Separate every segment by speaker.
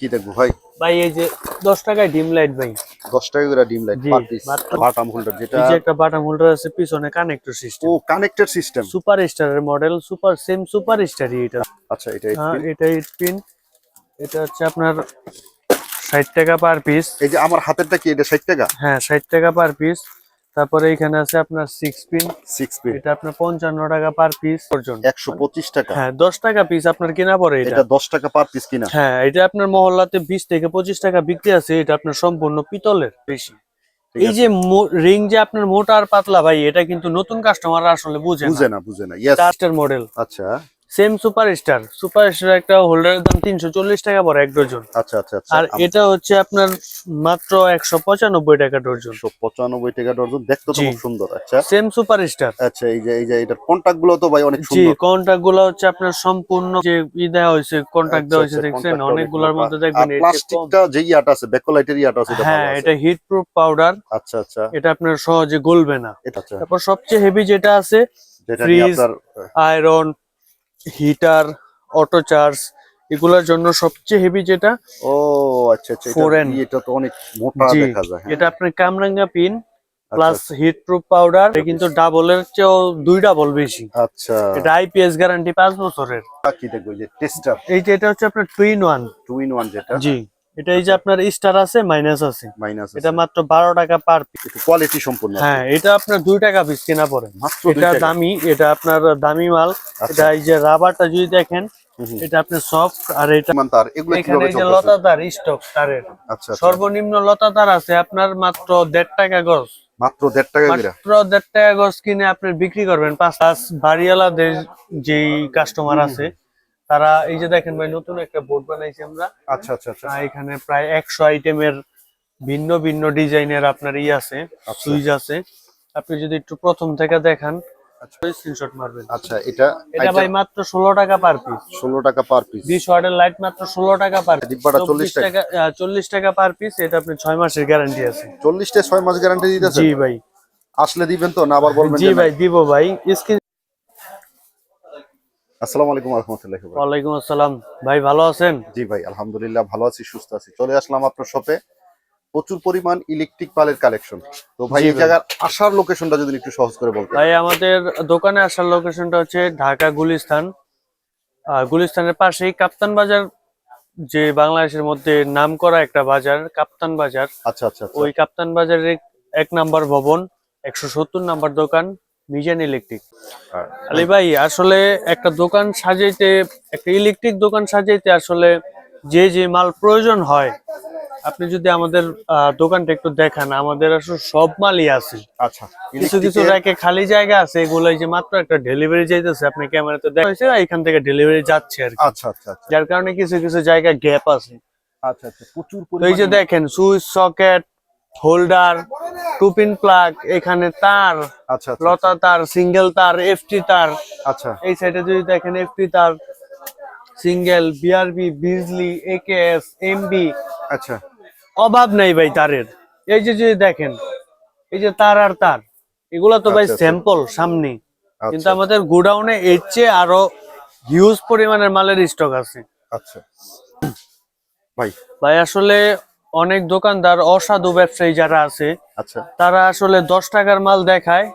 Speaker 1: কি দেখব? ভাই
Speaker 2: ভাই এই যে দশ টাকায় ডিম লাইট ভাই।
Speaker 1: দশ টাকা করে dim light per piece. Batten holder যেটা
Speaker 2: এই যে একটা বাটাম হোল্ডার আছে পিছনে কানেক্টর সিস্টেম
Speaker 1: ও কানেক্টেড সিস্টেম
Speaker 2: সুপার স্টারের মডেল সুপার সেম সুপার স্টারই এটা।
Speaker 1: আচ্ছা এটা
Speaker 2: হ্যাঁ। এটা পিন এটা হচ্ছে আপনার ষাট টাকা পার পিস
Speaker 1: এই যে আমার হাতেরটা কি এটা ষাট টাকা?
Speaker 2: হ্যাঁ ষাট টাকা পার পিস তারপরে এখানে আছে আপনার সিক্স পিন
Speaker 1: সিক্স পিন
Speaker 2: এটা আপনার পঞ্চান্ন টাকা পার পিস পর্যন্ত।
Speaker 1: একশো পঁচিশ টাকা।
Speaker 2: হ্যাঁ দশ টাকা পিস আপনার কেনা পড়ে এটা।
Speaker 1: এটা দশ টাকা পার পিস কিনা।
Speaker 2: হ্যাঁ এটা আপনার মহল্লাতে বিশ থেকে পঁচিশ টাকা বিক্রি আছে এটা আপনার সম্পূর্ণ পিতলের। বেশি। এই। যে রিং যে আপনার মোটা আর পাতলা ভাই এটা কিন্তু নতুন কাস্টমার আসলে বুঝে
Speaker 1: বুঝে না বুঝে না।
Speaker 2: মডেল
Speaker 1: আচ্ছা।
Speaker 2: Same super star super star একটা হোল্ডারের দাম তিনশো চল্লিশ টাকা পড়ে এক ডজন
Speaker 1: আচ্ছা আচ্ছা আচ্ছা।
Speaker 2: আর এটা হচ্ছে আপনার মাত্র একশো পঁচানব্বই টাকা ডজন
Speaker 1: পঁচানব্বই টাকা ডর্জন দেখতে তো খুব সুন্দর আচ্ছা।
Speaker 2: সেম সুপার স্টার
Speaker 1: আচ্ছা এই যে এই যে এটার কন্টাক্টগুলো তো ভাই অনেক
Speaker 2: জি
Speaker 1: সুন্দর।
Speaker 2: কন্ট্যাক্টগুলো হচ্ছে আপনার সম্পূর্ণ যে ই দেওয়া হয়েছে কন্ট্যাক্ট দেওয়া হয়েছে
Speaker 1: আচ্ছা,
Speaker 2: দেখছেন? অনেকগুলোর
Speaker 1: অনেক
Speaker 2: মধ্যে। দেখবেন।
Speaker 1: প্লাস্টিকটা যে ইয়াটা আছে ব্যাকলাইটের ইয়াটা আছে এটা
Speaker 2: হ্যাঁ এটা হিট প্রুফ পাউডার
Speaker 1: আচ্ছা আচ্ছা।
Speaker 2: এটা আপনার সহজে গলবে না।
Speaker 1: এটা আচ্ছা।
Speaker 2: তারপর সবচেয়ে হেভি যেটা আছে
Speaker 1: আপনার
Speaker 2: আয়রন হিটার অটো চার্জ এগুলোর জন্য সবচেয়ে হেভি যেটা
Speaker 1: ও আচ্ছা আচ্ছা এটা- এটা তো অনেক মোটা দেখা যায় হ্যাঁ।
Speaker 2: এটা আপনার কামরাঙ্গা pin plus heat proof powder কিন্তু ডাবলের চেয়েও দুই ডাবল বেশি।
Speaker 1: আচ্ছা।
Speaker 2: এটা আইপিএস গ্যারান্টি পাঁচ বছরের।
Speaker 1: কি দেখব যে টেস্টার
Speaker 2: এই যে এটা হচ্ছে আপনার twin one
Speaker 1: two in one যেটা।
Speaker 2: জি। এটা এই যে আপনার স্টার আছে মাইনাস আছে।
Speaker 1: মাইনাস
Speaker 2: এটা মাত্র বারো টাকা পার পিস
Speaker 1: কোয়ালিটি সম্পূর্ণ
Speaker 2: হ্যাঁ এটা আপনার দুই টাকা পিস কেনা পড়ে।
Speaker 1: মাত্র
Speaker 2: এটা। দামি এটা আপনার দামি মাল।
Speaker 1: আচ্ছা।
Speaker 2: এটা এই যে রাবারটা যদি দেখেন। এটা আপনার সফট আর এটা
Speaker 1: মান তার এগুলো
Speaker 2: এখানে
Speaker 1: কীভাবে
Speaker 2: এই যে
Speaker 1: চলতেছে?
Speaker 2: লতা তার স্টক তারের।
Speaker 1: আচ্ছা আচ্ছা।
Speaker 2: সর্বনিম্ন লতা তার আছে আপনার মাত্র দেড় টাকা গজ।
Speaker 1: মাত্র দেড় টাকা করে।
Speaker 2: মাত্র দেড় টাকা গজ কিনে আপনি বিক্রি করবেন। পাঁচ পাঁচ বাড়িওয়ালাদের যেই কাস্টমার আছে তারা এই যে দেখেন ভাই নতুন একটা বোর্ড বানাইছি আমরা।
Speaker 1: আচ্ছা আচ্ছা আচ্ছা।
Speaker 2: এখানে প্রায় একশো আইটেমের ভিন্ন ভিন্ন ডিজাইনের আপনার ই আছে
Speaker 1: আচ্ছা।
Speaker 2: সুইচ আছে। আপনি যদি একটু প্রথম থেকে দেখান স্ক্রিনশট মারবেন।
Speaker 1: আচ্ছা এটা
Speaker 2: এটা ভাই মাত্র ষোলো টাকা পার পিস
Speaker 1: ষোলো টাকা পার পিস
Speaker 2: ওয়াটের লাইট মাত্র ষোলো টাকা পার
Speaker 1: ডিব্বাটা 40 টাকা।
Speaker 2: পার পিস এটা আপনি মাসের গ্যারান্টি আছে।
Speaker 1: মাস গ্যারান্টি
Speaker 2: জি ভাই।
Speaker 1: আসলে দিবেন তো না আবার বলবেন
Speaker 2: জি ভাই দিব ভাই। স্ক্রিন
Speaker 1: আসসালামু আলাইকুম রহমতুল্লাহ
Speaker 2: ওয়ালাইকুম আসসালাম। ভাই ভালো আছেন?
Speaker 1: জি ভাই আলহামদুলিল্লাহ ভালো আছি সুস্থ আছি। চলে আসলাম আপনার শপে। প্রচুর পরিমাণ ইলেকট্রিক পালের কালেকশন তো ভাই
Speaker 2: জি
Speaker 1: এই
Speaker 2: ভাই।
Speaker 1: জায়গার আসার লোকেশনটা যদি একটু সহজ করে
Speaker 2: ভাই আমাদের দোকানে আসার লোকেশনটা হচ্ছে ঢাকা গুলিস্তান। গুলিস্তানের পাশেই কাপ্তান বাজার যে বাংলাদেশের মধ্যে নাম করা একটা বাজার কাপ্তান বাজার।
Speaker 1: আচ্ছা আচ্ছা আচ্ছা।
Speaker 2: ওই কাপ্তান বাজারের এক নাম্বার ভবন একশো সত্তর নাম্বার দোকান। মিজান ইলেকট্রিক। আলী ভাই আসলে একটা দোকান সাজাইতে একটা ইলেকট্রিক দোকান সাজাইতে আসলে যে যে মাল প্রয়োজন হয় আপনি যদি আমাদের দোকানটা একটু দেখান আমাদের আসলে সব মালই আছে
Speaker 1: আচ্ছা
Speaker 2: কিছু কিছু র্যাকে খালি জায়গা আছে এগুলো এই যে মাত্র একটা ডেলিভারি যাইতেছে আপনি ক্যামেরাতে দেখা হয়েছে এখান থেকে ডেলিভারি যাচ্ছে আর কি।
Speaker 1: আচ্ছা আচ্ছা আচ্ছা
Speaker 2: যার কারণে কিছু কিছু জায়গা গ্যাপ আছে
Speaker 1: আচ্ছা আচ্ছা প্রচুর
Speaker 2: এই যে দেখেন switch socket holder two pin plug এখানে তার
Speaker 1: আচ্ছা আচ্ছা
Speaker 2: লতা তার সিঙ্গেল তার এফটি তার।
Speaker 1: আচ্ছা।
Speaker 2: এই সাইডে যদি দেখেন এফটি তার single BRB Bijli AKS MB
Speaker 1: আচ্ছা।
Speaker 2: অভাব নাই ভাই তারের। এই যে যদি দেখেন এই যে তার আর তার এগুলো তো ভাই
Speaker 1: আচ্ছা, আচ্ছা।
Speaker 2: স্যাম্পল সামনে। কিন্তু
Speaker 1: আচ্ছা।
Speaker 2: আমাদের গোডাউনে এর চেয়ে আরও হিউজ পরিমাণের মালের স্টক আছে।
Speaker 1: আচ্ছা। ভাই।
Speaker 2: ভাই আসলে অনেক দোকানদার অসাধু ব্যবসায়ী যারা আছে
Speaker 1: আচ্ছা।
Speaker 2: তারা আসলে দশ টাকার মাল দেখায়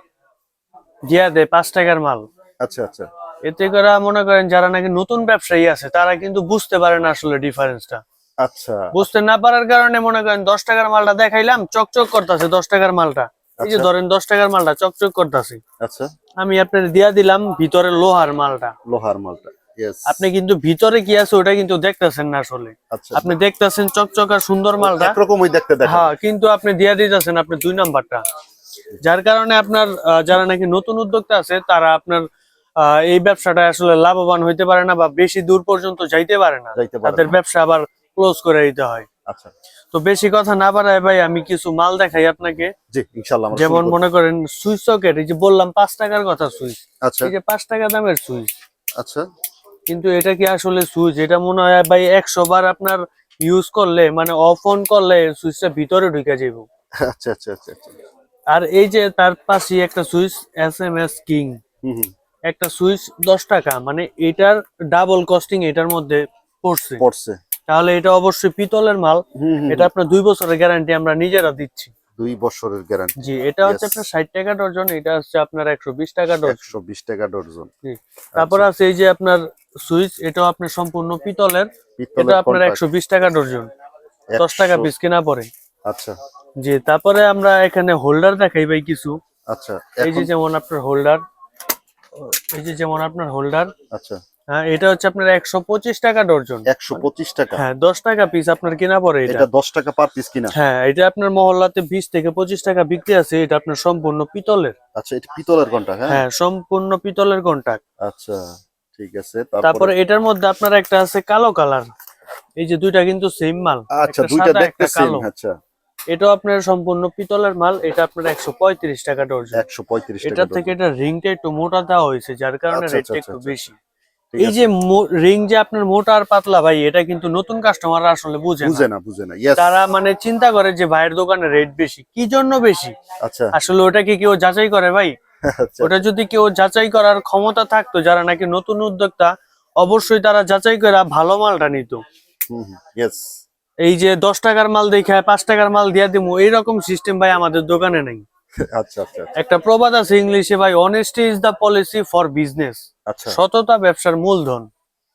Speaker 2: দিয়া দেয় পাঁচ টাকার মাল।
Speaker 1: আচ্ছা আচ্ছা।
Speaker 2: এতে করে মনে করেন যারা নাকি নতুন ব্যবসায়ী আছে তারা কিন্তু বুঝতে পারে না আসলে ডিফারেন্সটা
Speaker 1: আচ্ছা।
Speaker 2: বুঝতে না পারার কারণে মনে করেন দশ টাকার মালটা দেখাইলাম চকচক করতেছে দশ টাকার মালটা। এই যে
Speaker 1: আচ্ছা।
Speaker 2: ধরেন দশ টাকার মালটা চকচক করতেছে।
Speaker 1: আচ্ছা।
Speaker 2: আমি আপনার দিয়া দিলাম ভিতরে লোহার মালটা।
Speaker 1: লোহার মালটা।
Speaker 2: আপনি কিন্তু ভিতরে কি আছে ওটা কিন্তু দেখতেছেন না আসলে।
Speaker 1: আচ্ছা।
Speaker 2: আপনি দেখতেছেন চকচক আর সুন্দর মালটা।
Speaker 1: একরকমই দেখতে
Speaker 2: হ্যাঁ কিন্তু আপনি দিয়া দিতেছেন আপনি দুই নাম্বারটা। যার কারণে আপনার যারা নাকি নতুন উদ্যোক্তা আছে তারা আপনার এই ব্যবসাটা আসলে লাভবান হইতে পারে না বা বেশি দূর পর্যন্ত যাইতে পারে না। তাদের ব্যবসা আবার ক্লোজ করে দিতে হয়।
Speaker 1: আচ্ছা।
Speaker 2: তো বেশি কথা না বাড়ায় ভাই আমি কিছু মাল দেখাই আপনাকে।
Speaker 1: জি ইনশাআল্লাহ
Speaker 2: যেমন মনে করেন সুইচ সকেট এই যে বললাম পাঁচ টাকার কথা সুইচ।
Speaker 1: আচ্ছা।
Speaker 2: এই যে পাঁচ টাকা দামের সুইচ।
Speaker 1: আচ্ছা।
Speaker 2: কিন্তু এটা কি আসলে সুইচ এটা মনে হয় ভাই একশো বার আপনার ইউজ করলে মানে অফ অন করলে সুইচটা ভিতরে ঢুকে যাবে
Speaker 1: আচ্ছা আচ্ছা আচ্ছা আচ্ছা।
Speaker 2: আর এই যে তার পাশে একটা switch S M S king একটা সুইচ দশ টাকা মানে এটার ডাবল কস্টিং এটার মধ্যে পড়ছে।
Speaker 1: পড়ছে।
Speaker 2: তাহলে এটা অবশ্যই পিতলের মাল। এটা আপনার দুই বছরের গ্যারান্টি আমরা নিজেরা দিচ্ছি।
Speaker 1: দুই বছরের গ্যারান্টি
Speaker 2: জি এটা হচ্ছে আপনার ষাট টাকা ডজন এটা হচ্ছে আপনার একশো বিশ টাকা ডজন।
Speaker 1: একশো বিশ টাকা ডজন।
Speaker 2: তারপর
Speaker 1: আচ্ছা।
Speaker 2: আছে এই যে আপনার সুইচ এটাও আপনার সম্পূর্ণ পিতলের এটা আপনার একশো বিশ টাকা ডজন। দশ টাকা পিস কিনা পড়ে
Speaker 1: আচ্ছা।
Speaker 2: জি তারপরে আমরা এখানে হোল্ডার দেখাই ভাই কিছু।
Speaker 1: আচ্ছা
Speaker 2: এই যে যেমন আপনার হোল্ডার এই যে যেমন আপনার হোল্ডার
Speaker 1: আচ্ছা।
Speaker 2: হ্যাঁ এটা হচ্ছে আপনার একশো পঁচিশ টাকা ডর্জন।
Speaker 1: একশো পঁচিশ টাকা।
Speaker 2: হ্যাঁ দশ টাকা পিস আপনার কেনা পড়ে এটা।
Speaker 1: এটা দশ টাকা পার পিস কিনা?
Speaker 2: হ্যাঁ এটা আপনার মহল্লাতে বিশ থেকে পঁচিশ টাকা বিক্রি আছে এটা আপনার সম্পূর্ণ পিতলের।
Speaker 1: আচ্ছা এটা পিতলের ঘণ্টা হ্যাঁ?
Speaker 2: হ্যাঁ সম্পূর্ণ পিতলের কন্টাক্ট।
Speaker 1: আচ্ছা ঠিক আছে
Speaker 2: তারপরে এটার মধ্যে আপনার একটা আছে কালো কালার। এই যে দুইটা কিন্তু সেম মাল
Speaker 1: আচ্ছা
Speaker 2: একটা
Speaker 1: দুইটা দেখতে
Speaker 2: একটা
Speaker 1: সেম আচ্ছা।
Speaker 2: এটাও আপনার সম্পূর্ণ পিতলের মাল এটা আপনার একশো পঁয়ত্রিশ টাকা ডর্জন।
Speaker 1: একশো পঁয়ত্রিশ টাকা
Speaker 2: এটার থেকে এটা রিংটা একটু মোটা দেওয়া হয়েছে যার কারণে
Speaker 1: আচ্ছা,
Speaker 2: রেটটা
Speaker 1: আচ্ছা,
Speaker 2: একটু
Speaker 1: আচ্ছা।
Speaker 2: বেশি।
Speaker 1: ঠিক
Speaker 2: এই। যে রিং যে আপনার মোটা আর পাতলা ভাই এটা কিন্তু নতুন কাস্টমাররা আসলে বুঝে
Speaker 1: বুঝে
Speaker 2: না
Speaker 1: বুঝে না
Speaker 2: তারা মানে চিন্তা করে যে ভাইয়ের দোকানে রেট বেশি। কি জন্য বেশি?
Speaker 1: আচ্ছা।
Speaker 2: আসলে ওটা কি কেউ যাচাই করে ভাই।
Speaker 1: আচ্ছা।
Speaker 2: ওটা যদি কেউ যাচাই করার ক্ষমতা থাকতো যারা নাকি নতুন উদ্যোক্তা অবশ্যই তারা যাচাই করে ভালো মালটা নিত। এই যে দশ টাকার মাল দেখে পাঁচ টাকার মাল দিয়া দিমু এইরকম সিস্টেম ভাই আমাদের দোকানে নেই।
Speaker 1: আচ্ছা আচ্ছা
Speaker 2: একটা প্রবাদ আছে ইংলিশে ভাই honesty is the policy for business
Speaker 1: আচ্ছা।
Speaker 2: সততা ব্যবসার মূলধন।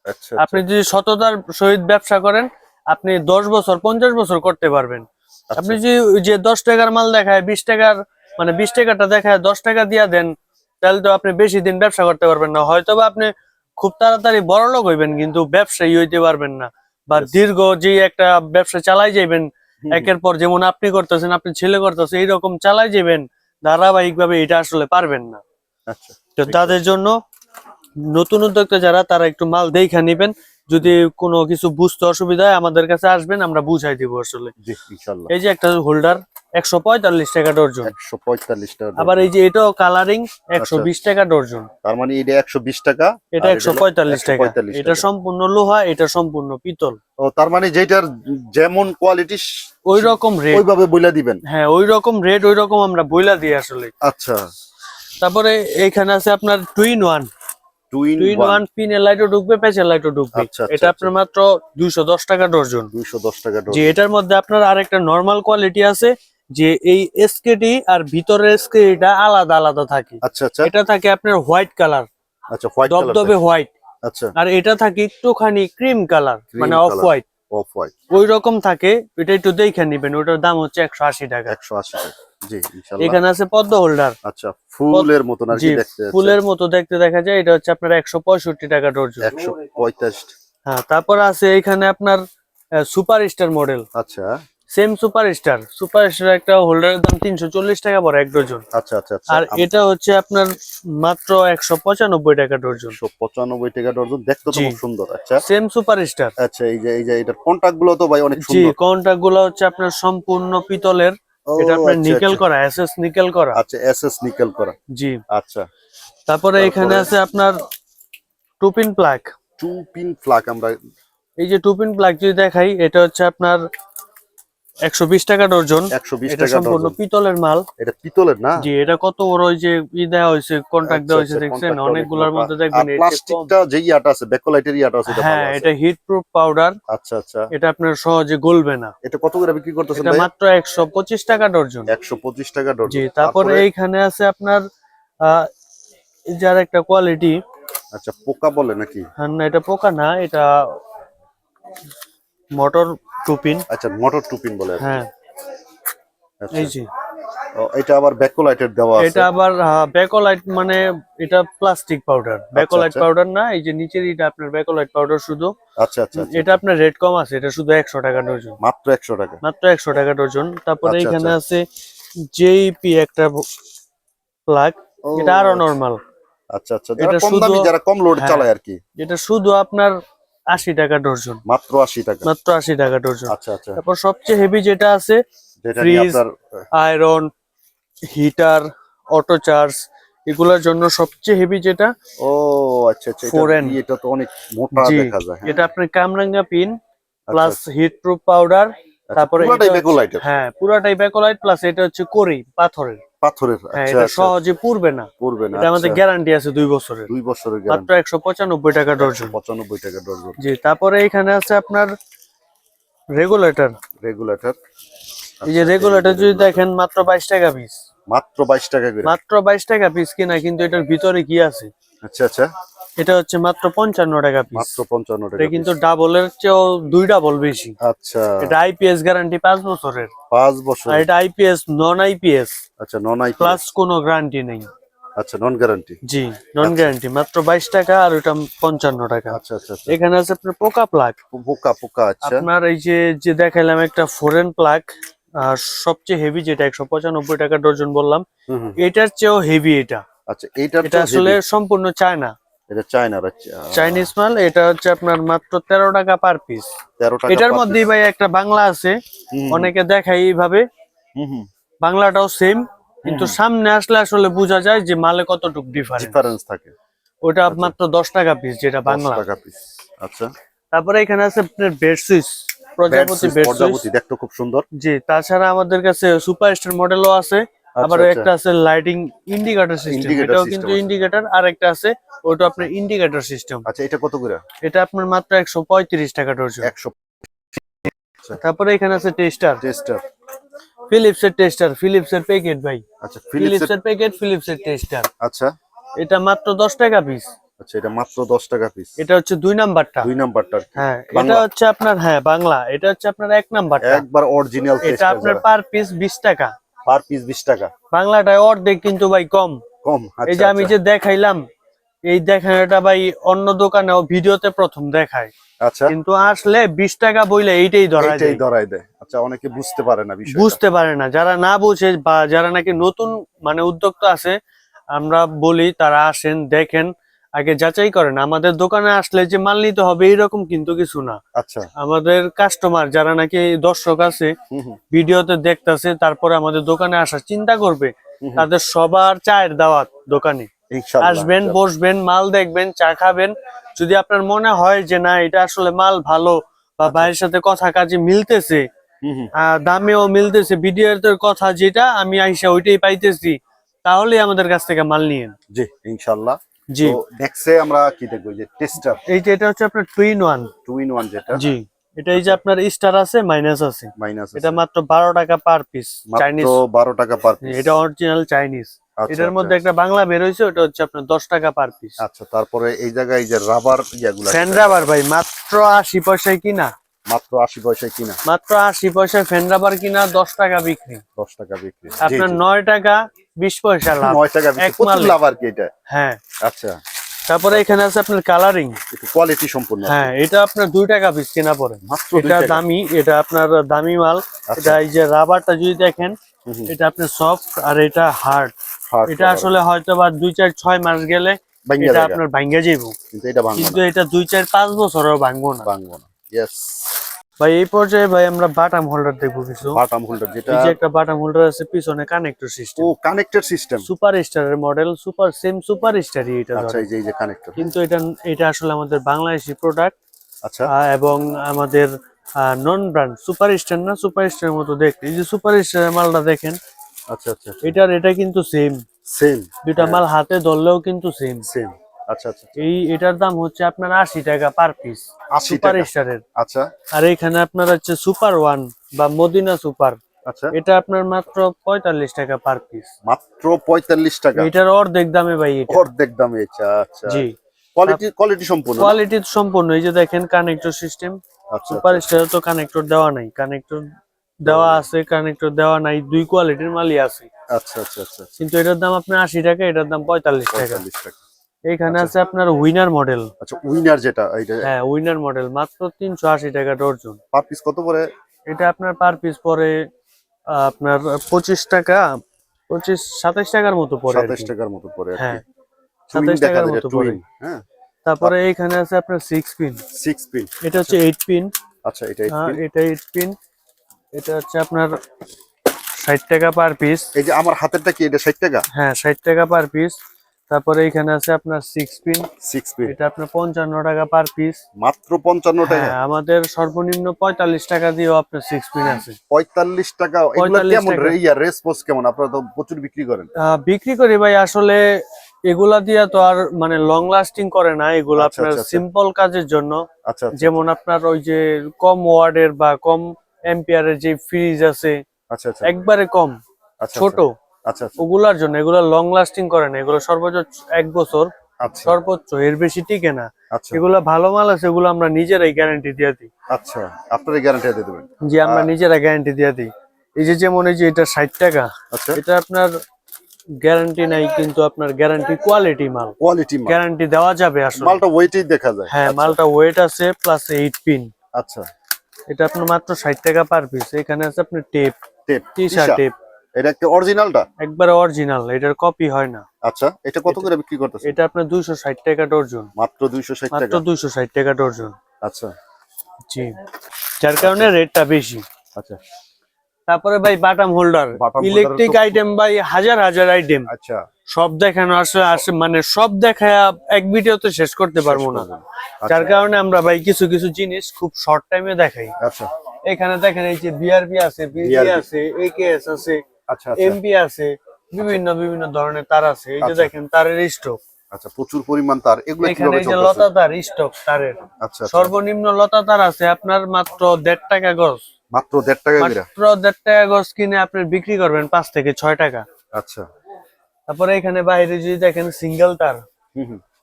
Speaker 1: আচ্ছা
Speaker 2: আপনি যদি সততার সহিত ব্যবসা করেন আপনি দশ বছর পঞ্চাশ বছর করতে পারবেন।
Speaker 1: আচ্ছা।
Speaker 2: আপনি যদি যে দশ টাকার মাল দেখায় বিশ টাকার মানে বিশ টাকাটা দেখায় দশ টাকা দিয়া দেন তাহলে তো আপনি বেশি দিন ব্যবসা করতে পারবেন না। হয়তো বা আপনি খুব তাড়াতাড়ি বড় লোক হইবেন কিন্তু ব্যবসায়ী হইতে পারবেন না। বা দীর্ঘ যে একটা ব্যবসা চালাই যাইবেন একের পর যেমন আপনি করতেছেন আপনি ছেলে করতেছেন এইরকম চালাই যাবেন ধারাবাহিক ভাবে এটা আসলে পারবেন না।
Speaker 1: আচ্ছা
Speaker 2: তো তাদের জন্য নতুন উদ্যোক্তা যারা তারা একটু মাল দেখা নিবেন যদি কোনো কিছু বুঝতে অসুবিধা হয় আমাদের কাছে আসবেন আমরা বুঝাই দিব আসলে। এই যে একটা হোল্ডার একশো পঁয়তাল্লিশ টাকা ডর্জন।
Speaker 1: একশো পঁয়তাল্লিশ টাকা
Speaker 2: আবার এই যে এটাও কালারিং একশো বিশ টাকা ডর্জন।
Speaker 1: তার মানে এটা একশো বিশ টাকা
Speaker 2: এটা একশো পঁয়তাল্লিশ টাকা।
Speaker 1: 145
Speaker 2: এটা সম্পূর্ণ লোহা এটা সম্পূর্ণ পিতল।
Speaker 1: ও তার মানে যেটার যেমন কোয়ালিটি
Speaker 2: ওই রকম রেট
Speaker 1: ওইভাবে বইলা দিবেন?
Speaker 2: হ্যাঁ ওই রকম রেট ওই রকম আমরা বইলা দিই আসলে।
Speaker 1: আচ্ছা।
Speaker 2: তারপরে এখানে আছে আপনার টুইন ওয়ান ওয়ান পিনের লাইটও ঢুকবে প্যাচের লাইটও ঢুকবে।
Speaker 1: আচ্ছা, আচ্ছা,
Speaker 2: এটা
Speaker 1: আচ্ছা।
Speaker 2: আপনার মাত্র দুইশো দশ টাকা ডর্জন।
Speaker 1: দুইশো দশ টাকা
Speaker 2: যে এটার মধ্যে আপনার আরেকটা নরমাল কোয়ালিটি আছে যে এই এসকেটি আর ভিতরের এসকেটিটা আলাদা আলাদা থাকে।
Speaker 1: আচ্ছা আচ্ছা।
Speaker 2: এটা থাকে আপনার হোয়াইট কালার
Speaker 1: আচ্ছা হোয়াইট
Speaker 2: দবদবে হোয়াইট
Speaker 1: আচ্ছা।
Speaker 2: আর এটা থাকে একটুখানি ক্রিম কালার মানে অফ হোয়াইট
Speaker 1: অফ হোয়াইট
Speaker 2: ওই রকম থাকে এটা একটু দেখে নিবেন ওটার দাম হচ্ছে একশো আশি টাকা।
Speaker 1: একশো আশি টাকা। জি
Speaker 2: এখানে আছে পদ্ম হোল্ডার।
Speaker 1: আচ্ছা ফুলের মতন আর
Speaker 2: জি
Speaker 1: কি দেখতে
Speaker 2: ফুলের মতো দেখতে দেখা যায় এটা হচ্ছে আপনার একশো পঁয়ষট্টি টাকা ডর্জন হ্যাঁ তারপর আছে এখানে আপনার সুপার স্টার মডেল।
Speaker 1: আচ্ছা।
Speaker 2: Same super star super star একটা হোল্ডারের দাম তিনশো চল্লিশ টাকা পড়ে এক ডজন।
Speaker 1: আচ্ছা আচ্ছা আচ্ছা।
Speaker 2: আর এটা হচ্ছে আপনার মাত্র একশো পঁচানব্বই টাকা ডজন।
Speaker 1: পঁচানব্বই টাকা ডজন। দেখতে তো খুব সুন্দর আচ্ছা।
Speaker 2: সেম সুপার স্টার
Speaker 1: আচ্ছা এই যে এই যে এটার কন্টাক্টগুলো তো ভাই অনেক
Speaker 2: জি
Speaker 1: সুন্দর।
Speaker 2: কন্টাক্টগুলো হচ্ছে আপনার সম্পূর্ণ পিতলের। এটা আপনার
Speaker 1: আচ্ছা,
Speaker 2: নিকেল
Speaker 1: আচ্ছা।
Speaker 2: করা এসএস নিকেল করা।
Speaker 1: আচ্ছা এস এস নিকেল করা।
Speaker 2: জি।
Speaker 1: আচ্ছা।
Speaker 2: তারপরে এখানে আছে আপনার two pin plug
Speaker 1: two pin plug আমরা
Speaker 2: এই যে টুপিন প্লাগ যদি দেখাই এটা হচ্ছে আপনার একশো বিশ টাকা ডর্জন
Speaker 1: একশো বিশ
Speaker 2: এটা
Speaker 1: টাকা
Speaker 2: সম্পূর্ণ পিতলের মাল।
Speaker 1: এটা পিতলের না?
Speaker 2: জি এটা কত বড় ওই যে ই দেওয়া হয়েছে কন্টাক্ট দেওয়া হয়েছে দেখছেন? অনেকগুলোর মধ্যে দেখবেন
Speaker 1: প্লাস্টিকটা যে ইয়াটা আছে ব্যাকলাইটের ইয়াটা আছে এটা
Speaker 2: হ্যাঁ এটা হিট প্রুফ পাউডার
Speaker 1: আচ্ছা আচ্ছা।
Speaker 2: এটা আপনার সহজে গলবে না।
Speaker 1: এটা কত করে বিক্রি করতেছেন
Speaker 2: এটা মাত্র একশো পঁচিশ টাকা ডর্জন
Speaker 1: একশো পঁচিশ টাকা ডজন।
Speaker 2: জি তারপরে এইখানে আছে আপনার যার একটা কোয়ালিটি
Speaker 1: আচ্ছা পোকা বলে নাকি?
Speaker 2: হ্যাঁ না এটা পোকা না এটা মোটর টুপিন।
Speaker 1: আচ্ছা মোটর টুপিন বলে
Speaker 2: হ্যাঁ।
Speaker 1: আচ্ছা।
Speaker 2: এই যে।
Speaker 1: এটা আবার ব্যাকলাইটের দেওয়া আছে?
Speaker 2: এটা আবার ব্যাকোলাইট মানে এটা প্লাস্টিক পাউডার। ব্যাকোলাইট
Speaker 1: আচ্ছা।
Speaker 2: পাউডার না এই যে নিচের এটা আপনার ব্যাকোলাইট পাউডার শুধু।
Speaker 1: আচ্ছা আচ্ছা আচ্ছা।
Speaker 2: এটা আপনার রেট কম আছে এটা শুধু একশো টাকা ডজন।
Speaker 1: মাত্র একশো টাকা।
Speaker 2: মাত্র একশো টাকা ডজন। তারপরে
Speaker 1: আচ্ছা,
Speaker 2: এখানে
Speaker 1: আচ্ছা।
Speaker 2: আছে জেইপি একটা প্লাগ। এটা আরও নরমাল
Speaker 1: আচ্ছা আচ্ছা। যারা
Speaker 2: এটা
Speaker 1: কম
Speaker 2: শুধু-
Speaker 1: দামি যারা কম লোড
Speaker 2: হ্যাঁ।
Speaker 1: চালায় আর কি।
Speaker 2: এটা শুধু আপনার আশি টাকা ডজন
Speaker 1: মাত্র আশি টাকা।
Speaker 2: মাত্র আশি টাকা ডজন
Speaker 1: আচ্ছা আচ্ছা।
Speaker 2: তারপর সবচেয়ে হেভি যেটা আছে
Speaker 1: আপনার
Speaker 2: আয়রন হিটার অটো চার্জ এগুলোর জন্য সবচেয়ে হেভি যেটা
Speaker 1: ও আচ্ছা আচ্ছা এটা এটা তো অনেক মোটা দেখা যায় হ্যাঁ।
Speaker 2: এটা আপনার কামরাঙ্গা pin plus heat proof powder তারপরে হ্যাঁ পুরাটাই ব্যাকোলাইট প্লাস এটা হচ্ছে করি পাথরের।
Speaker 1: পাথরের
Speaker 2: হ্যাঁ
Speaker 1: আচ্ছা
Speaker 2: এটা
Speaker 1: আচ্ছা।
Speaker 2: সহজে পড়বে না।
Speaker 1: পড়বে না
Speaker 2: এটা আমাদের
Speaker 1: আচ্ছা,
Speaker 2: গ্যারান্টি আছে দুই বছরের।
Speaker 1: দুই বছরের
Speaker 2: মাত্র একশো পঁচানব্বই টাকা ডর্জন
Speaker 1: পঁচানব্বই টাকা ডর্জন
Speaker 2: জি তারপরে এখানে আছে আপনার রেগুলেটর
Speaker 1: রেগুলেটর
Speaker 2: এই যে রেগুলেটর যদি দেখেন মাত্র বাইশ টাকা পিস
Speaker 1: মাত্র বাইশ টাকা
Speaker 2: মাত্র বাইশ টাকা পিস কিনা কিন্তু এটার ভিতরে কি আছে?
Speaker 1: আচ্ছা আচ্ছা।
Speaker 2: এটা হচ্ছে মাত্র পঞ্চান্ন টাকা পিস
Speaker 1: মাত্র পঞ্চান্ন টাকা
Speaker 2: কিন্তু ডাবলের চেয়েও দুই ডাবল বেশি।
Speaker 1: আচ্ছা।
Speaker 2: এটা আইপিএস গ্যারান্টি পাঁচ বছরের।
Speaker 1: পাঁচ বছর
Speaker 2: এটা আইপিএস নন আইপিএস
Speaker 1: আচ্ছা নন আই
Speaker 2: প্লাস কোনো গ্যারান্টি নেই।
Speaker 1: আচ্ছা নন গ্যারান্টি
Speaker 2: জি নন গ্যারান্টি মাত্র বাইশ টাকা আর ওটা টাকা।
Speaker 1: আচ্ছা আচ্ছা আচ্ছা।
Speaker 2: এখানে আছে আপনার পোকা প্লাগ
Speaker 1: পোকা পোকা আচ্ছা।
Speaker 2: আপনার এই যে যে দেখাইলাম একটা ফোরেন প্লাগ আর সবচেয়ে হেভি যেটা একশো পঁচানব্বই টাকা ডজন বললাম। এটার চেয়েও হেভি এটা।
Speaker 1: আচ্ছা
Speaker 2: এটা আসলে সম্পূর্ণ চায়না।
Speaker 1: এটা চায়নার আচ্ছা
Speaker 2: চাইনিজ মাল এটা হচ্ছে আপনার মাত্র তেরো টাকা পার পিস
Speaker 1: তেরো টাকা
Speaker 2: এটার মধ্যেই ভাই একটা বাংলা আছে অনেকে দেখায় এইভাবে। বাংলাটাও সেম কিন্তু সামনে আসলে আসলে বোঝা যায় যে মালে কতটুকু ডিফারেন্স
Speaker 1: থাকে।
Speaker 2: ওটা মাত্র দশ টাকা পিস যেটা বাংলা।
Speaker 1: টাকা পিস আচ্ছা।
Speaker 2: তারপরে এখানে আছে আপনার বেড সুইচ প্রজাপতি
Speaker 1: Bed
Speaker 2: বেড
Speaker 1: Swiss, প্রজাপতি দেখতে খুব সুন্দর।
Speaker 2: জি তাছাড়া আমাদের কাছে সুপার স্টার মডেলও আছে। আবার
Speaker 1: আচ্ছা,
Speaker 2: একটা আছে লাইটিং ইন্ডিকেটর সিস্টেম এটাও কিন্তু। ইন্ডিকেটর আর একটা আছে ওটা আপনার ইন্ডিকেটর সিস্টেম
Speaker 1: আচ্ছা এটা কত করে?
Speaker 2: এটা আপনার মাত্র একশো পঁয়ত্রিশ টাকা ডজন
Speaker 1: একশো
Speaker 2: তারপরে এখানে আছে টেস্টার
Speaker 1: টেস্টার
Speaker 2: ফিলিপস এর টেস্টার ফিলিপস এর প্যাকেট ভাই।
Speaker 1: আচ্ছা
Speaker 2: ফিলিপস এর প্যাকেট ফিলিপস এর টেস্টার
Speaker 1: আচ্ছা।
Speaker 2: এটা মাত্র দশ টাকা পিস
Speaker 1: আচ্ছা এটা মাত্র দশ টাকা পিস
Speaker 2: এটা হচ্ছে দুই নাম্বারটা।
Speaker 1: দুই নাম্বারটা
Speaker 2: হ্যাঁ এটা হচ্ছে আপনার হ্যাঁ বাংলা। এটা হচ্ছে আপনার এক নাম্বারটা।
Speaker 1: একবার অরিজিনাল
Speaker 2: এটা আপনার পার পিস বিশ টাকা।
Speaker 1: পার পিস বিশ টাকা।
Speaker 2: বাংলাটায় অর্ধেক কিন্তু ভাই কম।
Speaker 1: কম
Speaker 2: এই
Speaker 1: আচ্ছা
Speaker 2: যে আমি যে দেখাইলাম এই দেখানোটা ভাই অন্য দোকানেও ভিডিওতে প্রথম দেখায়।
Speaker 1: আচ্ছা।
Speaker 2: কিন্তু আসলে বিশ টাকা বইলে এইটাই ধরা
Speaker 1: এইটাই ধরাই দেয়। আচ্ছা অনেকে বুঝতে পারে না বিষয়
Speaker 2: বুঝতে পারে না। যারা না বুঝে বা যারা নাকি নতুন মানে উদ্যোক্তা আছে আমরা বলি তারা আসেন দেখেন। আগে যাচাই করেন আমাদের দোকানে আসলে যে মাল নিতে হবে এইরকম কিন্তু কিছু না।
Speaker 1: আচ্ছা।
Speaker 2: আমাদের কাস্টমার যারা নাকি দর্শক আছে ভিডিওতে দেখতাছে তারপরে আমাদের দোকানে আসার চিন্তা করবে তাদের সবার চায়ের দাওয়াত দোকানে। আসবেন বসবেন মাল দেখবেন চা খাবেন। যদি আপনার মনে হয় যে না এটা আসলে মাল ভালো বা ভাইয়ের সাথে কথা কাজে মিলতেছে দামেও মিলতেছে ভিডিওর কথা যেটা আমি আইসা ওইটাই পাইতেছি তাহলে আমাদের কাছ থেকে মাল নিয়েন।
Speaker 1: জি ইনশাআল্লাহ
Speaker 2: জি।
Speaker 1: নেক্সটে আমরা কি দেখব? যে টেস্টার
Speaker 2: এটা হচ্ছে আপনার ওয়ান
Speaker 1: টু ইন ওয়ান যেটা।
Speaker 2: জি। এটা এই যে আপনার স্টার আছে মাইনাস আছে।
Speaker 1: মাইনাস
Speaker 2: এটা মাত্র বারো টাকা পার পিস
Speaker 1: মাত্র
Speaker 2: চাইনিজ
Speaker 1: বারো টাকা পার পিস
Speaker 2: এটা অরিজিনাল চাইনিজ এটার মধ্যে একটা বাংলা বের হয়েছে ওটা হচ্ছে আপনার দশ টাকা পার পিস
Speaker 1: আচ্ছা তারপরে এই জায়গায় এই যে রাবার ইয়াগুলা
Speaker 2: ফ্যান রাবার ভাই মাত্র আশি পয়সায় কিনা?
Speaker 1: মাত্র আশি পয়সায় কিনা?
Speaker 2: মাত্র আশি পয়সায় ফ্যান রাবার কিনা দশ টাকা বিক্রি।
Speaker 1: দশ টাকা বিক্রি।
Speaker 2: আপনার
Speaker 1: জি।
Speaker 2: নয় টাকা বিশ পয়সা লাভ।
Speaker 1: নয় টাকা প্রচুর লাভ আর কি এটা।
Speaker 2: হ্যাঁ।
Speaker 1: আচ্ছা।
Speaker 2: তারপরে এখানে আছে আপনার কালারিং
Speaker 1: কোয়ালিটি সম্পূর্ণ
Speaker 2: হ্যাঁ এটা আপনার দুই টাকা পিস কেনা পড়ে। এটা দামি এটা আপনার দামি মাল।
Speaker 1: আচ্ছা।
Speaker 2: এটা এই যে রাবারটা যদি দেখেন এটা আপনার সফট আর এটা হার্ড এটা আসলে হয়তো বা দুই চার ছয় মাস গেলে এটা আপনার ভাঙ্গা যাইব।
Speaker 1: কিন্তু এটা
Speaker 2: কিন্তু এটা দুই চার পাঁচ বছরও ভাঙবো না।
Speaker 1: ভাঙবো না। ইয়েস
Speaker 2: ভাই এই পর্যায়ে ভাই আমরা বাটাম হোল্ডার দেখব কিছু।
Speaker 1: বাটাম হোল্ডার যেটা
Speaker 2: এই যে একটা বাটাম হোল্ডার আছে পিছনে কানেক্টর সিস্টেম
Speaker 1: ও কানেক্টেড সিস্টেম
Speaker 2: সুপার স্টারের মডেল সুপার সেম সুপার স্টারই এটা
Speaker 1: আচ্ছা এই যে এই যে কানেক্টর
Speaker 2: কিন্তু এটা এটা আসলে আমাদের বাংলাদেশি প্রোডাক্ট
Speaker 1: আচ্ছা।
Speaker 2: এবং আমাদের নন ব্র্যান্ড সুপার স্টার না সুপার স্টারের মতো দেখতে। এই যে সুপার স্টারের মালটা দেখেন।
Speaker 1: আচ্ছা আচ্ছা
Speaker 2: এটার এটা কিন্তু সেম
Speaker 1: সেম
Speaker 2: দুইটা মাল হাতে ধরলেও কিন্তু সেম
Speaker 1: সেম আচ্ছা আচ্ছা
Speaker 2: এই এটার দাম হচ্ছে আপনার আশি টাকা পার পিস সুপার। স্টারের
Speaker 1: আচ্ছা।
Speaker 2: আর এখানে আপনার হচ্ছে সুপার ওয়ান বা মদিনা সুপার
Speaker 1: আচ্ছা।
Speaker 2: এটা আপনার মাত্র পঁয়তাল্লিশ টাকা পার পিস
Speaker 1: মাত্র পঁয়তাল্লিশ টাকা।
Speaker 2: এটার অর্ধেক দামে ভাই
Speaker 1: অর্ধেক দামে আচ্ছা আচ্ছা।
Speaker 2: জি।
Speaker 1: কোয়ালিটি কোয়ালিটি সম্পূর্ণ
Speaker 2: কোয়ালিটি সম্পূর্ণ। এই যে দেখেন কানেক্টর সিস্টেম
Speaker 1: আচ্ছা
Speaker 2: সুপার স্টারে তো কানেক্টর দেওয়া নাই। কানেক্টর দেওয়া আছে কানেক্টর দেওয়া নাই। দুই কোয়ালিটির মালই আছে।
Speaker 1: আচ্ছা আচ্ছা আচ্ছা আচ্ছা।
Speaker 2: কিন্তু এটার দাম আপনার আশি টাকা এটার দাম পঁয়তাল্লিশ টাকা।
Speaker 1: পঁয়তাল্লিশ টাকা।
Speaker 2: এখানে আছে আপনার উইনার মডেল
Speaker 1: আচ্ছা উইনার যেটা এইটা।
Speaker 2: হ্যাঁ উইনার মডেল মাত্র তিনশো আশি টাকা ডর্জন।
Speaker 1: পার পিস কত করে
Speaker 2: এটা আপনার পার পিস আহ, আপনার পঁচিশ টাকা পঁচিশ সাতাশ টাকার মতো
Speaker 1: সাতাশ
Speaker 2: কি।
Speaker 1: টাকার মতো পরে
Speaker 2: হ্যাঁ
Speaker 1: টুইন
Speaker 2: সাতাশ
Speaker 1: দেখা
Speaker 2: টাকার মতো
Speaker 1: টুইন হ্যাঁ।
Speaker 2: তারপরে এইখানে আছে আপনার সিক্স পিন
Speaker 1: সিক্স পিন
Speaker 2: এটা হচ্ছে এইট পিন
Speaker 1: আচ্ছা এটা eight
Speaker 2: হ্যাঁ
Speaker 1: pin।
Speaker 2: এটা এইট পিন এটা হচ্ছে আপনার ষাট টাকা পার পিস
Speaker 1: এই যে আমার হাতেরটা কি এটা ষাট টাকা?
Speaker 2: হ্যাঁ ষাট টাকা পার পিস তারপরে এখানে আছে আপনার সিক্স পিন
Speaker 1: সিক্স পিন
Speaker 2: এটা আপনার পঞ্চান্ন টাকা পার পিস
Speaker 1: মাত্র পঞ্চান্ন টাকা।
Speaker 2: হ্যাঁ আমাদের সর্বনিম্ন পঁয়তাল্লিশ টাকা দিয়েও আপনার সিক্স পিন আছে।
Speaker 1: পঁয়তাল্লিশ টাকা। এগুলো
Speaker 2: 45
Speaker 1: কেমন। রেসপন্স কেমন? আপনারা তো প্রচুর বিক্রি করেন।
Speaker 2: বিক্রি করি ভাই আসলে এগুলা দিয়া তো আর মানে লং লাস্টিং করে না এগুলো
Speaker 1: আচ্ছা,
Speaker 2: আপনার
Speaker 1: আচ্ছা, আচ্ছা।
Speaker 2: সিম্পল কাজের জন্য।
Speaker 1: আচ্ছা আচ্ছা।
Speaker 2: যেমন আপনার ওই যে কম ওয়ার্ডের বা কম এম্পিয়ারের যে ফ্রিজ আছে
Speaker 1: আচ্ছা আচ্ছা।
Speaker 2: একবারে কম
Speaker 1: আচ্ছা।
Speaker 2: ছোট।
Speaker 1: আচ্ছা আচ্ছা।
Speaker 2: ওগুলার জন্য এগুলো লং লাস্টিং করে না এগুলো সর্বোচ্চ এক বছর
Speaker 1: আচ্ছা।
Speaker 2: সর্বোচ্চ এর বেশি টিকে না।
Speaker 1: আচ্ছা।
Speaker 2: এগুলো ভালো মাল আছে এগুলো আমরা নিজেরাই গ্যারান্টি দিয়ে দিই।
Speaker 1: আচ্ছা আপনারা গ্যারান্টি দিয়ে দেবেন?
Speaker 2: যে আমরা নিজেরা গ্যারান্টি দিয়ে দিই। এই যে যেমন এই যে এটা ষাট টাকা
Speaker 1: আচ্ছা।
Speaker 2: এটা আপনার গ্যারান্টি নাই কিন্তু আপনার গ্যারান্টি কোয়ালিটি মাল।
Speaker 1: কোয়ালিটি মাল।
Speaker 2: গ্যারান্টি দেওয়া যাবে আসলে।
Speaker 1: মালটা ওয়েটেই দেখা যায়।
Speaker 2: হ্যাঁ মালটা ওয়েট আছে প্লাস এইট পিন
Speaker 1: আচ্ছা।
Speaker 2: এটা আপনার মাত্র ষাট টাকা পার পিস এখানে আছে আপনার tape
Speaker 1: tape
Speaker 2: T shirt tape
Speaker 1: এটা একটা অরিজিনালটা
Speaker 2: একবারে অরিজিনাল এটার কপি হয় না।
Speaker 1: আচ্ছা এটা কত করে বিক্রি করতেছে
Speaker 2: এটা আপনার দুইশো ষাট টাকা ডর্জন।
Speaker 1: মাত্র 260
Speaker 2: মাত্র
Speaker 1: টাকা।
Speaker 2: দুইশো ষাট টাকা ডর্জন।
Speaker 1: আচ্ছা।
Speaker 2: জি। যার কারণে রেটটা বেশি।
Speaker 1: আচ্ছা।
Speaker 2: তারপরে ভাই বাটাম হোল্ডার ইলেকট্রিক আইটেম ভাই হাজার হাজার আইটেম
Speaker 1: আচ্ছা।
Speaker 2: সব দেখানো আসলে আসে মানে সব দেখা এক ভিডিওতে শেষ করতে পারব না।
Speaker 1: আচ্ছা।
Speaker 2: যার কারণে আমরা ভাই কিছু কিছু জিনিস খুব শর্ট টাইমে দেখাই।
Speaker 1: আচ্ছা।
Speaker 2: এখানে দেখেন এই যে বিআরবি আছে বিজি আছে একেএস আছে
Speaker 1: আচ্ছা আচ্ছা।
Speaker 2: এমপি আছে বিভিন্ন বিভিন্ন ধরনের তার আছে। এই যে
Speaker 1: আচ্ছা।
Speaker 2: দেখেন তারের স্টক
Speaker 1: আচ্ছা প্রচুর পরিমাণ তার। এগুলো কীভাবে
Speaker 2: লতা তার স্টক তারের।
Speaker 1: আচ্ছা আচ্ছা।
Speaker 2: সর্বনিম্ন লতা তার আছে আপনার মাত্র দেড় টাকা গজ।
Speaker 1: মাত্র 1.5 টাকা
Speaker 2: মাত্র দেড় টাকা গজ কিনে আপনি বিক্রি করবেন পাঁচ থেকে ছয় টাকা।
Speaker 1: আচ্ছা।
Speaker 2: তারপরে এখানে বাইরে যদি দেখেন সিঙ্গেল তার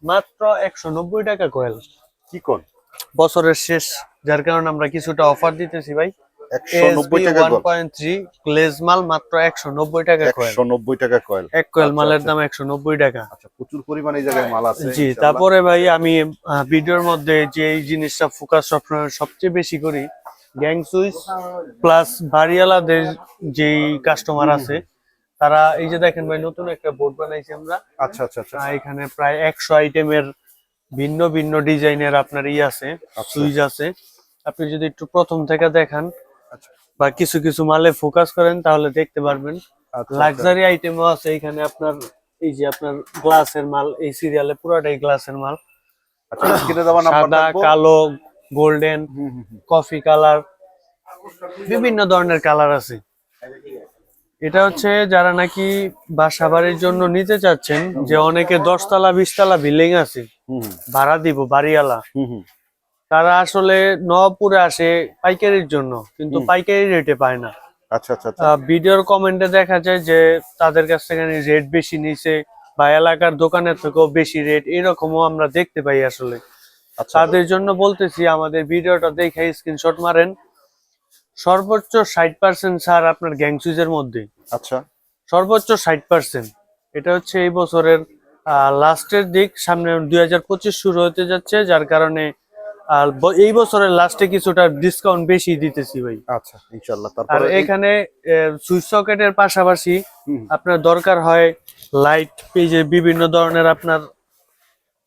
Speaker 2: মাত্র একশো নব্বই টাকা কোয়েল
Speaker 1: কি কোন
Speaker 2: বছরের শেষ যার কারণে আমরা কিছুটা অফার দিতেছি ভাই।
Speaker 1: 190 টাকা
Speaker 2: ওয়ান
Speaker 1: গজ
Speaker 2: পয়েন্ট থ্রি গ্লেজ মাল মাত্র টাকা কোয়েল।
Speaker 1: 190 টাকা কয়েল।
Speaker 2: এক কোয়েল
Speaker 1: আচ্ছা,
Speaker 2: মালের
Speaker 1: আচ্ছা।
Speaker 2: দাম একশো নব্বই টাকা।
Speaker 1: আচ্ছা প্রচুর পরিমাণে এই জায়গায় মাল আছে
Speaker 2: জি তারপরে ভাই আমি ভিডিওর মধ্যে যে এই জিনিসটা ফোকাস সবচেয়ে বেশি করি গ্যাং সুইচ প্লাস বাড়িওয়ালাদের যেই কাস্টমার আছে তারা এই যে দেখেন ভাই নতুন একটা বোর্ড বানাইছি আমরা।
Speaker 1: আচ্ছা আচ্ছা আচ্ছা।
Speaker 2: এখানে প্রায় একশো আইটেমের ভিন্ন ভিন্ন ডিজাইনের আপনার ই আছে। সুইচ আছে। আপনি যদি একটু প্রথম থেকে দেখান। বা কিছু কিছু মালে ফোকাস করেন তাহলে দেখতে পারবেন।
Speaker 1: আচ্ছা,
Speaker 2: লাক্সারি আইটেমও আছে এখানে আপনার এই যে আপনার গ্লাসের মাল এই সিরিয়ালে পুরোটাই গ্লাসের মাল।
Speaker 1: আচ্ছা
Speaker 2: সাদা কালো গোল্ডেন। কফি কালার বিভিন্ন ধরনের কালার আছে। এটা হচ্ছে যারা নাকি বাসা বাড়ির জন্য নিতে চাচ্ছেন যে অনেকে দশতলা বিশতলা বিল্ডিং আছে ভাড়া দিব বাড়িওয়ালা। তারা আসলে নবপুরে আসে পাইকারির জন্য কিন্তু পাইকারি রেটে পায় না।
Speaker 1: আচ্ছা আচ্ছা আচ্ছা।
Speaker 2: ভিডিওর কমেন্টে দেখা যায় যে তাদের কাছ থেকে রেট বেশি নিছে বা এলাকার দোকানের থেকেও বেশি রেট এরকমও আমরা দেখতে পাই আসলে।
Speaker 1: আচ্ছা।
Speaker 2: তাদের জন্য বলতেছি আমাদের ভিডিওটা দেখে স্ক্রিনশট মারেন। সর্বোচ্চ ষাট পার্সেন্ট ছাড় আপনার গ্যাং সুইচের মধ্যে।
Speaker 1: আচ্ছা।
Speaker 2: সর্বোচ্চ ষাট পার্সেন্ট এটা হচ্ছে এই বছরের লাস্টের দিক সামনে দুই হাজার পঁচিশ শুরু হতে যাচ্ছে যার কারণে ব- এই বছরের লাস্টে কিছুটা ডিসকাউন্ট বেশি দিতেছি ভাই।
Speaker 1: আচ্ছা ইনশাআল্লাহ।
Speaker 2: আর এখানে সুইচ সকেটের পাশাপাশি আপনার দরকার হয় লাইট পেজে বিভিন্ন ধরনের আপনার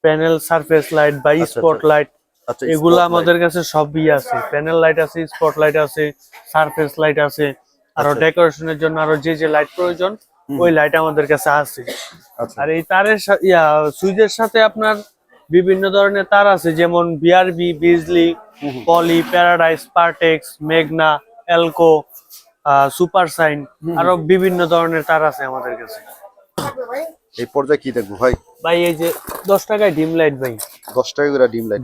Speaker 2: প্যানেল সারফেস লাইট বা
Speaker 1: আচ্ছা,
Speaker 2: স্পট লাইট
Speaker 1: আচ্ছা
Speaker 2: এগুলো আমাদের কাছে সবই আছে। প্যানেল লাইট আছে স্পট লাইট আছে সারফেস লাইট আছে। আরও
Speaker 1: আচ্ছা।
Speaker 2: ডেকোরেশনের জন্য আরও যে যে লাইট প্রয়োজন ওই লাইট আমাদের কাছে আছে।
Speaker 1: আচ্ছা।
Speaker 2: আর এই তারের ইয়া সুইচের সাথে আপনার বিভিন্ন ধরনের তার আছে যেমন BRB Bijli poly paradise Partex মেঘনা এলকো সুপার সাইন আরও বিভিন্ন ধরনের তার আছে আমাদের কাছে।
Speaker 1: এই পর্যায়ে কি দেখব ভাই?
Speaker 2: ভাই এই যে দশ টাকায় ডিম লাইট ভাই।
Speaker 1: 10 টাকা করে ডিম লাইট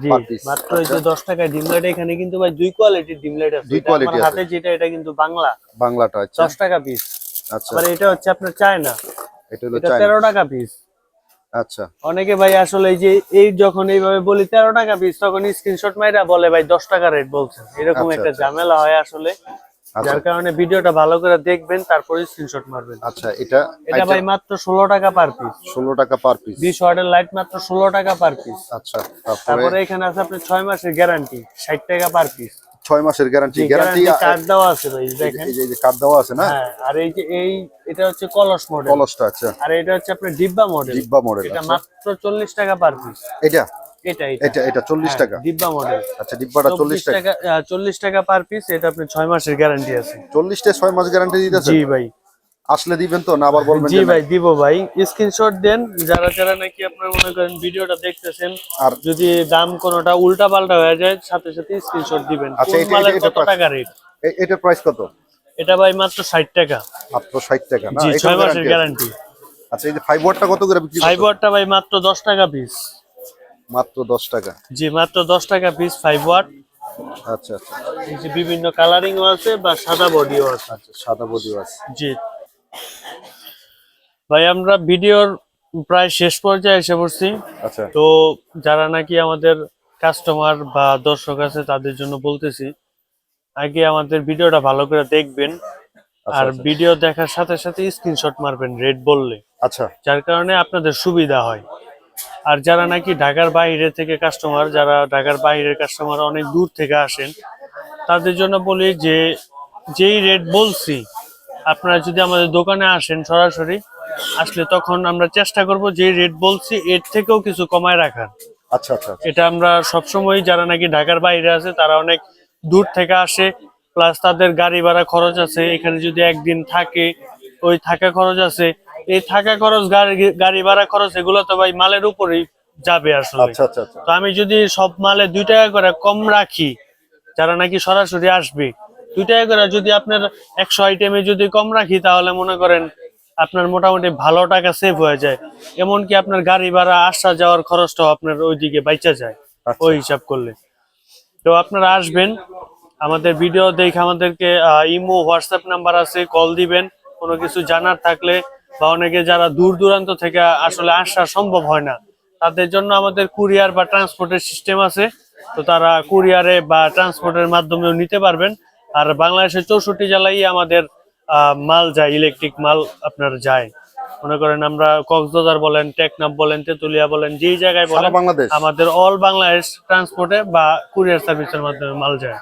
Speaker 2: মাত্র এই যে দশ টাকায় ডিম লাইট এখানে কিন্তু ভাই দুই কোয়ালিটির ডিম লাইট আছে।
Speaker 1: দুই কোয়ালিটি আছে।
Speaker 2: হাতে যেটা এটা কিন্তু বাংলা।
Speaker 1: বাংলাটা আচ্ছা।
Speaker 2: দশ টাকা পিস
Speaker 1: আচ্ছা।
Speaker 2: এটা হচ্ছে আপনার চায়না।
Speaker 1: এটা হলো
Speaker 2: এটা
Speaker 1: চাইনা
Speaker 2: তেরো টাকা পিস
Speaker 1: আচ্ছা।
Speaker 2: অনেকে ভাই আসলে এই যে এই যখন এইভাবে বলি তেরো টাকা পিস তখন স্ক্রিনশট মাইরা বলে ভাই দশ টাকা রেট বলছেন। এরকম
Speaker 1: আচ্ছা,
Speaker 2: একটা
Speaker 1: আচ্ছা।
Speaker 2: ঝামেলা হয় আসলে।
Speaker 1: আচ্ছা।
Speaker 2: যার কারণে ভিডিওটা ভালো করে দেখবেন তারপরে স্ক্রিনশট মারবেন।
Speaker 1: আচ্ছা এটা
Speaker 2: এটা ভাই মাত্র ষোলো টাকা পার পিস
Speaker 1: 16 টাকা পার পিস
Speaker 2: বিশ ওয়াটের লাইট মাত্র ষোলো টাকা পার পিস
Speaker 1: আচ্ছা তারপরে
Speaker 2: এখানে আছে আপনার ছয় মাসের গ্যারান্টি ষাট টাকা পার পিস
Speaker 1: 6 মাসের গ্যারান্টি গ্যারান্টি
Speaker 2: কার্ড দেওয়া আছে ভাই দেখেন।
Speaker 1: এই যে কার্ড দেওয়া আছে না?
Speaker 2: হ্যাঁ আর এই যে এই এটা হচ্ছে কলস মডেল
Speaker 1: কলসটা আচ্ছা।
Speaker 2: আর এটা হচ্ছে আপনার ডিব্বা মডেল
Speaker 1: ডিব্বা মডেল
Speaker 2: এটা
Speaker 1: আচ্ছা।
Speaker 2: মাত্র চল্লিশ টাকা পার পিস
Speaker 1: এটা?
Speaker 2: এটা
Speaker 1: এটা। এটা 40 টাকা?
Speaker 2: ডিব্বা মডেল
Speaker 1: আচ্ছা ডিব্বাটা 40
Speaker 2: চল্লিশ
Speaker 1: টাকা।
Speaker 2: টাকা চল্লিশ টাকা পার পিস এটা আপনি ছয় মাসের গ্যারান্টি আছে।
Speaker 1: 40 টা 6 মাস গ্যারান্টি দিতেছে
Speaker 2: জি ভাই।
Speaker 1: আসলে দিবেন তো না আবার বলবেন
Speaker 2: জি ভাই দিব ভাই। স্ক্রিনশট দেন যারা যারা নাকি আপনার মনে করেন ভিডিওটা দেখতেছেন
Speaker 1: আর
Speaker 2: যদি দাম কোনোটা উল্টা পাল্টা হয়ে যায় সাথে সাথে স্ক্রিনশট দিবেন।
Speaker 1: আচ্ছা, এটা- এটা- এটা
Speaker 2: কত টাকা রেট
Speaker 1: এ- এটার প্রাইস কত?
Speaker 2: এটা ভাই মাত্র ষাট টাকা।
Speaker 1: মাত্র 60 টাকা না? এটাও
Speaker 2: ছয় মাসের গ্যারান্টি
Speaker 1: আচ্ছা এই যে ফাইভ ওয়াটটা কত করে বিক্রি
Speaker 2: ফাইভ? ওয়াটটা ভাই মাত্র দশ টাকা পিস
Speaker 1: মাত্র দশ টাকা।
Speaker 2: জি মাত্র দশ টাকা পিস ফাইভ ওয়াট
Speaker 1: আচ্ছা আচ্ছা।
Speaker 2: এই যে বিভিন্ন কালারিংও আছে বা সাদা বডিও আছে।
Speaker 1: আচ্ছা সাদা বডিও আছে।
Speaker 2: জি। ভাই আমরা ভিডিওর প্রায় শেষ পর্যায়ে এসে পড়ছি।
Speaker 1: আচ্ছা।
Speaker 2: তো যারা নাকি আমাদের কাস্টমার বা দর্শক আছে তাদের জন্য বলতেছি আগে আমাদের ভিডিওটা ভালো করে দেখবেন
Speaker 1: আচ্ছা,
Speaker 2: আর
Speaker 1: আচ্ছা।
Speaker 2: ভিডিও দেখার সাথে সাথে স্ক্রিনশট মারবেন রেড বললে।
Speaker 1: আচ্ছা।
Speaker 2: যার কারণে আপনাদের সুবিধা হয়। আর যারা নাকি ঢাকার বাইরে থেকে কাস্টমার যারা ঢাকার বাইরের কাস্টমার অনেক দূর থেকে আসেন তাদের জন্য বলি যে যেই রেট বলছি আপনারা যদি আমাদের দোকানে আসেন সরাসরি আসলে তখন আমরা চেষ্টা করব যে রেট বলছি এর থেকেও কিছু কমায় রাখার।
Speaker 1: আচ্ছা আচ্ছা আচ্ছা।
Speaker 2: এটা আমরা সবসময় যারা নাকি ঢাকার বাইরে আছে তারা অনেক দূর থেকে আসে প্লাস তাদের গাড়ি ভাড়া খরচ আছে। এখানে যদি একদিন থাকে ওই থাকা খরচ আছে। এই থাকা খরচ গাড়ি গাড়ি ভাড়া খরচ এগুলো তো ভাই মালের উপরেই যাবে আসলে।
Speaker 1: আচ্ছা আচ্ছা আচ্ছা।
Speaker 2: তো আমি যদি সব মালে দুই টাকা করে কম রাখি যারা নাকি সরাসরি আসবে দুই টাকা করে। যদি আপনার একশো আইটেমে যদি কম রাখি তাহলে মনে করেন আপনার মোটামুটি ভালো টাকা সেভ হয়ে যায়। এমনকি আপনার গাড়ি ভাড়া আসা যাওয়ার খরচটাও আপনার ওইদিকে বাইচা যায়
Speaker 1: আচ্ছা।
Speaker 2: ওই হিসাব করলে। তো আপনারা আসবেন আমাদের ভিডিও দেখে আমাদেরকে ইমো হোয়াটসঅ্যাপ নাম্বার আছে কল দিবেন। কোনো কিছু জানার থাকলে বা অনেকে যারা দূর দূরান্ত থেকে আসলে আসা সম্ভব হয় না তাদের জন্য আমাদের কুরিয়ার বা ট্রান্সপোর্টের সিস্টেম আছে। তো তারা কুরিয়ারে বা ট্রান্সপোর্টের মাধ্যমেও নিতে পারবেন। আর বাংলাদেশের চৌষট্টি জেলায় আমাদের আহ, মাল যায় ইলেকট্রিক মাল আপনার যায়। মনে করেন আমরা কক্সবাজার বলেন টেকনাফ বলেন তেতুলিয়া বলেন যেই জায়গায় বলেন
Speaker 1: বাংলাদেশ।
Speaker 2: আমাদের অল বাংলাদেশ ট্রান্সপোর্টে বা কুরিয়ার সার্ভিসের মাধ্যমে মাল যায়।